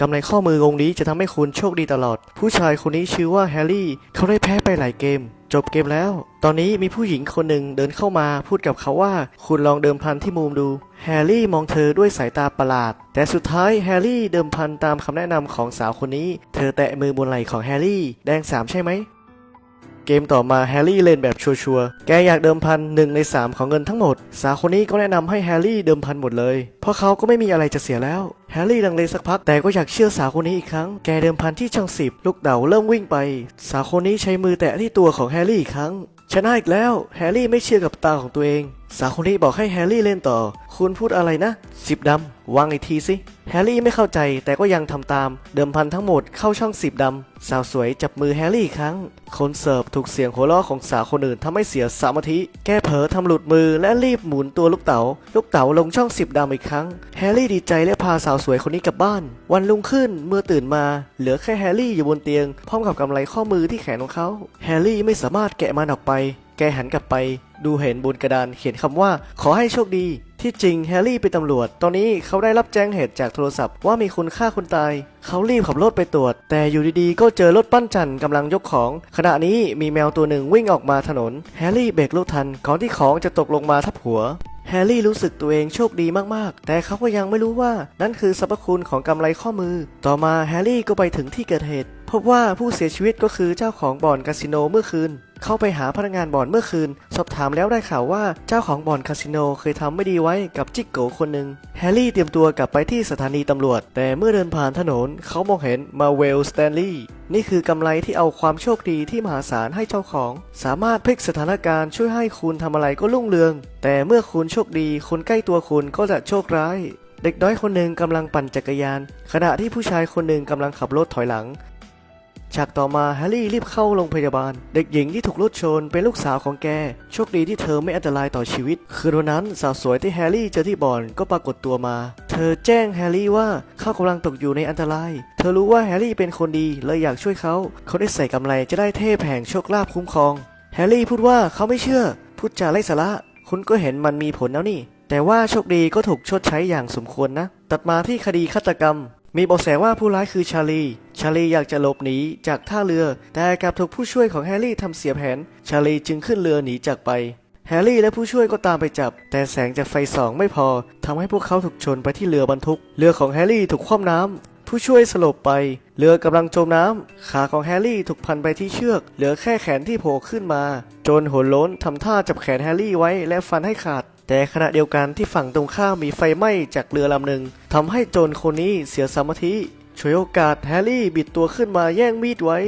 กำไรข้อมือวงนี้จะทำให้คุณโชคดีตลอด ผู้ชายคนนี้ชื่อว่าแฮร์รี่ เขาได้แพ้ไปหลายเกม จบเกมแล้ว ตอนนี้มีผู้หญิงคนหนึ่งเดินเข้ามาพูดกับเขาว่า คุณลองเดิมพันที่มุมดู แฮร์รี่มองเธอด้วยสายตาประหลาด แต่สุดท้ายแฮร์รี่เดิมพันตามคำแนะนำของสาวคนนี้ เธอแตะมือบนไหล่ของแฮร์รี่ แดงสามใช่ไหม เกมต่อมาแฮร์รี่เล่นแบบชัวร์ๆแกอยากเดิมพันหนึ่งในสามของเงินทั้งหมด สาวคนนี้ก็แนะนำให้แฮร์รี่เดิมพันหมดเลย เพราะเขาก็ไม่มีอะไรจะเสียแล้ว แฮร์รี่ลังเลสักพักแต่ก็อยากเชื่อสาวคนนี้อีกครั้ง แกเดิมพันที่ช่องสิบลูกเดาเริ่มวิ่งไป สาวคนนี้ใช้มือแตะที่ตัวของแฮร์รี่อีกครั้งชนะอีกแล้ว แฮร์รี่ไม่เชื่อกับตาของตัวเอง สาวคนนี้บอกให้แฮร์รี่เล่นต่อ คุณพูดอะไรนะ สิบดำวางอีกทีสิ แฮร์รี่ไม่เข้าใจแต่ก็ยังทำตาม เดิมพันทั้งหมดเข้าช่องสิบดำ สาวสวยจับมือแฮร์รี่อีกครั้ง คนเสิร์ฟถูกเสียงหัวเราะของสาวคนอื่นทำให้เสียสมาธิ แกเผลอทำหลุดมือและรีบหมุนตัวลูกเต๋า ลูกเต๋าลงช่องสิบดำอีกครั้ง แฮร์รี่ดีใจและพาสาวสวยคนนี้กลับบ้าน วันรุ่งขึ้นเมื่อตื่นมา เหลือแค่แฮร์รี่อยู่บนเตียงพร้อมกับกำไรข้อมือที่แขนของเขา แฮร์รี่ไม่สามารถแกะมันออกไป แกหันกลับไปดูเห็นบนกระดานเขียนคำว่า ขอให้โชคดี ที่จริงแฮร์รี่เป็นตำรวจ ตอนนี้เขาได้รับแจ้งเหตุจากโทรศัพท์ว่ามีคนฆ่าคนตาย เขารีบขับรถไปตรวจ แต่อยู่ดีๆ ก็เจอรถปั้นจันกำลังยกของ ขณะนี้มีแมวตัวหนึ่งวิ่งออกมาถนน แฮร์รี่เบรกรถทันก่อนที่ของจะตกลงมาทับหัวแฮร์รี่รู้สึกตัวเองโชคดีมากๆ แต่เขาก็ยังไม่รู้ว่านั่นคือสรรพคุณของกำไรข้อมือ ต่อมาแฮร์รี่ก็ไปถึงที่เกิดเหตุ พบว่าผู้เสียชีวิตก็คือเจ้าของบ่อนคาสิโนเมื่อคืน เข้าไปหาพนักงานบ่อนเมื่อคืน สอบถามแล้วได้ข่าวว่าเจ้าของบ่อนคาสิโนเคยทำไม่ดีไว้กับจิกโกคนหนึ่งแฮร์รี่เตรียมตัวกลับไปที่สถานีตำรวจ แต่เมื่อเดินผ่านถนน เขามองเห็นมาเวลสแตนลีย์นี่คือกำไรที่เอาความโชคดีที่มหาศาลให้เจ้าของ สามารถพลิกสถานการณ์ช่วยให้คุณทำอะไรก็รุ่งเรือง แต่เมื่อคุณโชคดี คนใกล้ตัวคุณก็จะโชคร้าย เด็กน้อยคนหนึ่งกำลังปั่นจักรยาน ขณะที่ผู้ชายคนหนึ่งกำลังขับรถถอยหลัง ฉากต่อมาแฮร์รี่รีบเข้าโรงพยาบาล เด็กหญิงที่ถูกรถชนเป็นลูกสาวของแก โชคดีที่เธอไม่อันตรายต่อชีวิต คืนวันนั้นสาวสวยที่แฮร์รี่เจอที่บ่อนก็ปรากฏตัวมา เธอแจ้งแฮร์รี่ว่าเขากำลังตกอยู่ในอันตราย เธอรู้ว่าแฮร์รี่เป็นคนดีเลยอยากช่วยเขา เขาได้ใส่กำไรจะได้เทพแห่งโชคลาภคุ้มครอง แฮร์รี่พูดว่าเขาไม่เชื่อ พูดจาไร้สาระ คุณก็เห็นมันมีผลแล้วนี่ แต่ว่าโชคดีก็ถูกชดใช้อย่างสมควรนะ ตัดมาที่คดีฆาตกรรม มีเบาะแสว่าผู้ร้ายคือชาลี ชาลีอยากจะหลบหนีจากท่าเรือ แต่กลับถูกผู้ช่วยของแฮร์รี่ทำเสียแผน ชาลีจึงขึ้นเรือหนีจากไป แฮร์รี่และผู้ช่วยก็ตามไปจับ แต่แสงจากไฟสองไม่พอทำให้พวกเขาถูกชนไปที่เรือบรรทุก เรือของแฮร์รี่ถูกคว่ำน้ำผู้ช่วยสลบไป เรือกำลังจมน้ำขาของแฮร์รี่ถูกพันไปที่เชือก เหลือแค่แขนที่โผล่ขึ้นมา โจรหัวล้นทำท่าจับแขนแฮร์รี่ไว้และฟันให้ขาด แต่ขณะเดียวกันที่ฝั่งตรงข้ามมีไฟไหม้จากเรือลำหนึ่งทำให้โจรคนนี้เสียสมาธิฉวยโอกาสแฮร์รี่บิดตัวขึ้นมาแย่งมีดไว้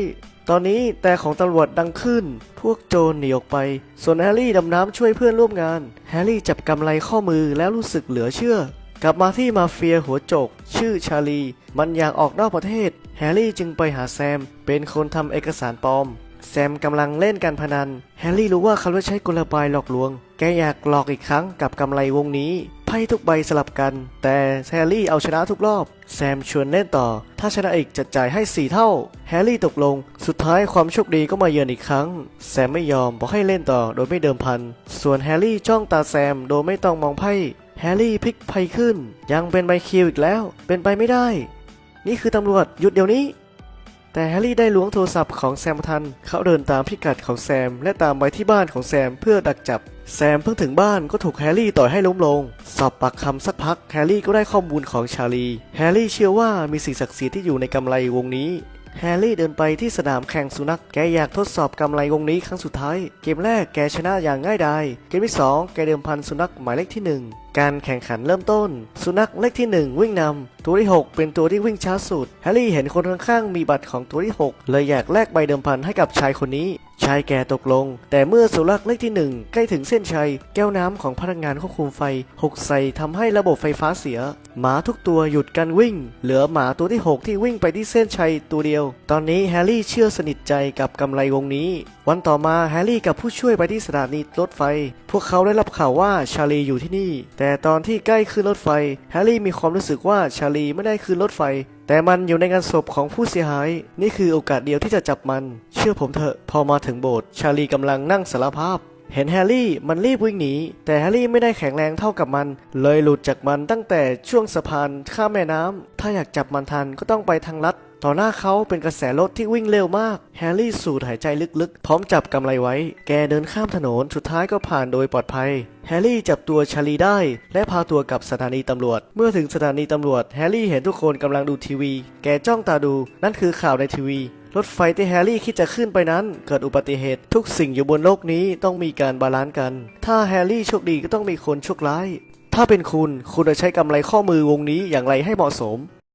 ตอนนี้แต่ของตำรวจดังขึ้น พวกโจรหนีออกไป ส่วนแฮร์รี่ดำน้ำช่วยเพื่อนร่วมงาน แฮร์รี่จับกำไรข้อมือแล้วรู้สึกเหลือเชื่อ กลับมาที่มาเฟียหัวโจก ชื่อชาลี มันอยากออกนอกประเทศ แฮร์รี่จึงไปหาแซม เป็นคนทำเอกสารปลอม แซมกำลังเล่นการพนัน แฮร์รี่รู้ว่าเขาใช้กลบายหลอกลวง กอยากหลอกอีกครั้งกับกำไรวงนี้ไพ่ทุกใบสลับกัน แต่แฮร์รี่เอาชนะทุกรอบ แซมชวนเล่นต่อ ถ้าชนะอีกจะจ่ายให้ 4 เท่า แฮร์รี่ตกลง สุดท้ายความโชคดีก็มาเยือนอีกครั้ง แซมไม่ยอมบอกให้เล่นต่อโดยไม่เดิมพัน ส่วนแฮร์รี่จ้องตาแซมโดยไม่ต้องมองไพ่แฮร์รี่พลิกไพ่ขึ้น ยังเป็นใบคิวอีกแล้ว เป็นไปไม่ได้ นี่คือตำรวจหยุดเดี๋ยวนี้ แต่แฮร์รี่ได้ล้วงโทรศัพท์ของแซมทัน เขาเดินตามพิกัดของแซม และตามไปที่บ้านของแซมเพื่อดักจับ แซมเพิ่งถึงบ้านก็ถูกแฮร์รี่ต่อยให้ล้มลง สอบปากคำสักพัก แฮร์รี่ก็ได้ข้อมูลของชาลี แฮร์รี่เชื่อว่ามีสิ่งศักดิ์สิทธิ์ที่อยู่ในกำไลวงนี้ แฮร์รี่เดินไปที่สนามแข่งสุนัข แกอยากทดสอบกำไรวงนี้ครั้งสุดท้าย เกมแรกแกชนะอย่างง่ายดาย เกมที่สองแกเดิมพันสุนัขหมายเลขที่หนึ่งการแข่งขันเริ่มต้น สุนัขเลขที่ 1 วิ่งนำ ตัวที่ 6 เป็นตัวที่วิ่งช้าสุด แฮร์รี่เห็นคนข้างๆมีบัตรของตัวที่ 6 เลยอยากแลกใบเดิมพันให้กับชายคนนี้ ชายแกตกลง แต่เมื่อสุนัขเลขที่ 1 ใกล้ถึงเส้นชัย แก้วน้ำของพนักงานควบคุมไฟหกใส่ทำให้ระบบไฟฟ้าเสียหมาทุกตัวหยุดการวิ่ง เหลือหมาตัวที่ 6 ที่วิ่งไปที่เส้นชัยตัวเดียว ตอนนี้แฮร์รี่เชื่อสนิทใจกับกำไรวงนี้ วันต่อมาแฮร์รี่กับผู้ช่วยไปที่สถานีรถไฟ พวกเขาได้รับข่าวว่าชาลีอยู่ที่นี่ แต่ตอนที่ใกล้ขึ้นรถไฟ แฮร์รี่มีความรู้สึกว่าชาลีไม่ได้ขึ้นรถไฟ แต่มันอยู่ในงานศพของผู้เสียหาย นี่คือโอกาสเดียวที่จะจับมัน เชื่อผมเถอะ พอมาถึงโบสถ์ชาลีกำลังนั่งสารภาพ เห็นแฮร์รี่มันรีบวิ่งหนี แต่แฮร์รี่ไม่ได้แข็งแรงเท่ากับมัน เลยหลุดจากมันตั้งแต่ช่วงสะพานข้ามแม่น้ำ ถ้าอยากจับมันทันก็ต้องไปทางลัดต่อหน้าเขาเป็นกระแสรถที่วิ่งเร็วมาก แฮร์รี่สูดหายใจลึกๆ พร้อมจับกำไรไว้ แกเดินข้ามถนน สุดท้ายก็ผ่านโดยปลอดภัย แฮร์รี่จับตัวชาลีได้ และพาตัวกลับสถานีตำรวจ เมื่อถึงสถานีตำรวจ แฮร์รี่เห็นทุกคนกำลังดูทีวี แกจ้องตาดู นั่นคือข่าวในทีวี รถไฟที่แฮร์รี่คิดจะขึ้นไปนั้น เกิดอุบัติเหตุ ทุกสิ่งอยู่บนโลกนี้ต้องมีการบาลานซ์กัน ถ้าแฮร์รี่โชคดีก็ต้องมีคนโชคร้าย ถ้าเป็นคุณคุณจะใช้กำไรข้อมือวงนี้อย่างไรให้เหมาะสม